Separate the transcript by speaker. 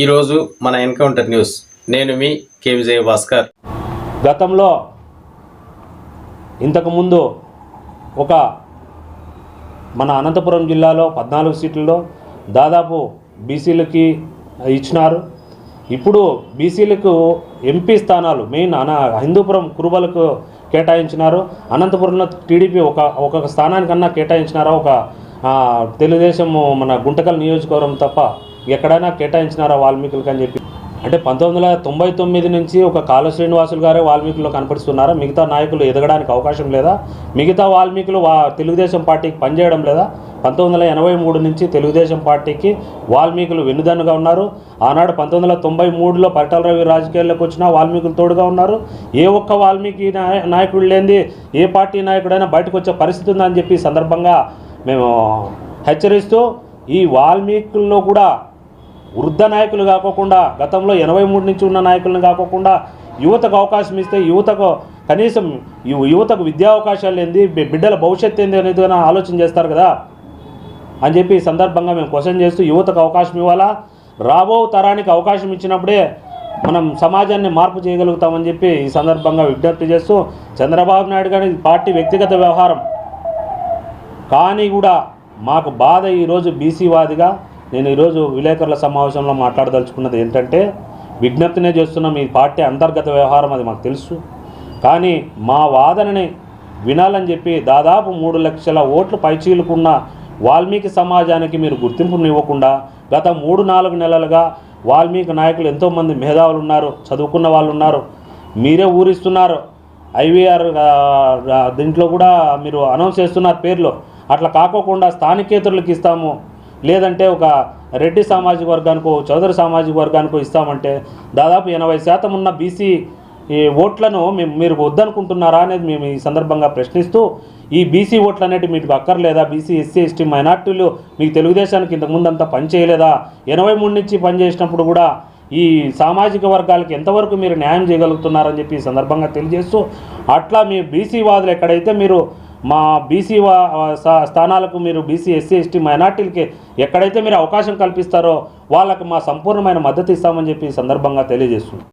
Speaker 1: ఈరోజు మన encounter news. నేను మీ కే విజయ భాస్కర్.
Speaker 2: గతంలో ఇంతకుముందు ఒక మన అనంతపురం జిల్లాలో పద్నాలుగు సీట్లలో దాదాపు బీసీలకి ఇచ్చినారు. ఇప్పుడు బీసీలకు ఎంపీ స్థానాలు మెయిన్ అన హిందూపురం కురుబలకు కేటాయించినారు. అనంతపురంలో టీడీపీ ఒక ఒక స్థానానికన్నా కేటాయించినారా? ఒక తెలుగుదేశం మన గుంటకల్ నియోజకవర్గం తప్ప ఎక్కడైనా కేటాయించినారా వాల్మీకులకు అని చెప్పి? అంటే పంతొమ్మిది వందల తొంభై తొమ్మిది నుంచి ఒక కాళ శ్రీనివాసులు గారే వాల్మీకుల్లో కనపడిస్తున్నారా మిగతా నాయకులు ఎదగడానికి అవకాశం లేదా? మిగతా వాల్మీకులు వా తెలుగుదేశం పార్టీకి పనిచేయడం లేదా? పంతొమ్మిది వందల ఎనభై మూడు నుంచి తెలుగుదేశం పార్టీకి వాల్మీకులు వెన్నుదన్నుగా ఉన్నారు. ఆనాడు పంతొమ్మిది వందల తొంభై మూడులో పరిటాల రవి రాజకీయాల్లోకి వచ్చినా వాల్మీకులు తోడుగా ఉన్నారు. ఏ ఒక్క వాల్మీకి నాయ నాయకుడు లేనిది ఏ పార్టీ నాయకుడైనా బయటకు వచ్చే పరిస్థితి ఉందని చెప్పి సందర్భంగా మేము హెచ్చరిస్తూ ఈ వాల్మీకుల్లో కూడా వృద్ధ నాయకులు కాకోకుండా గతంలో ఎనభై మూడు నుంచి ఉన్న నాయకులను కాకోకుండా యువతకు అవకాశం ఇస్తే యువతకు కనీసం యువతకు విద్యా అవకాశాలు ఏంది బిడ్డల భవిష్యత్తు ఏంది అనేది కానీ ఆలోచన చేస్తారు కదా? అని చెప్పి ఈ సందర్భంగా మేము క్వశ్చన్ చేస్తూ యువతకు అవకాశం ఇవ్వాలా? రాబో తరానికి అవకాశం ఇచ్చినప్పుడే మనం సమాజాన్ని మార్పు చేయగలుగుతామని చెప్పి ఈ సందర్భంగా విజ్ఞప్తి చేస్తూ చంద్రబాబు నాయుడు గారి పార్టీ వ్యక్తిగత వ్యవహారం. కానీ కూడా మాకు బాధ ఈరోజు బీసీవాదిగా నేను ఈరోజు విలేకరుల సమావేశంలో మాట్లాడదలుచుకున్నది ఏంటంటే విజ్ఞప్తినే చేస్తున్నాం మీ పార్టీ అంతర్గత వ్యవహారం అది మాకు తెలుసు. కానీ మా వాదనని వినాలని చెప్పి దాదాపు మూడు లక్షల ఓట్లు పైచీలుకున్న వాల్మీకి సమాజానికి మీరు గుర్తింపునివ్వకుండా గత మూడు నాలుగు నెలలుగా వాల్మీకి నాయకులు ఎంతోమంది మేధావులు ఉన్నారు చదువుకున్న వాళ్ళు ఉన్నారు మీరే ఊరిస్తున్నారు. ఐవీఆర్ దీంట్లో కూడా మీరు అనౌన్స్ చేస్తున్నారు పేర్లు. అట్లా కాకోకుండా స్థానికేతరులకు ఇస్తాము. లేదంటే ఒక రెడ్డి సామాజిక వర్గానికో చౌదరి సామాజిక వర్గానికో ఇస్తామంటే దాదాపు ఎనభై శాతం ఉన్న బీసీ ఈ ఓట్లను మేము మీరు వద్దనుకుంటున్నారా అనేది మేము ఈ సందర్భంగా ప్రశ్నిస్తూ ఈ బీసీ ఓట్లు అనేవి మీకు అక్కర్లేదా? బీసీ ఎస్సీ ఎస్టీ మైనార్టీలు మీకు తెలుగుదేశానికి ఇంతకుముందు అంతా పని చేయలేదా ఎనభై మూడు నుంచి పనిచేసినప్పుడు కూడా ఈ సామాజిక వర్గాలకి ఎంతవరకు మీరు న్యాయం చేయగలుగుతున్నారని చెప్పి ఈ సందర్భంగా తెలియజేస్తూ అట్లా మీ బీసీ వాదులు ఎక్కడైతే మీరు మా బీసీ స్థానాలకు మీరు బీసీ ఎస్సీ ఎస్టీ మైనార్టీలకి ఎక్కడైతే మీరు అవకాశం కల్పిస్తారో వాళ్ళకు మా సంపూర్ణమైన మద్దతు ఇస్తామని చెప్పి సందర్భంగా తెలియజేస్తుంది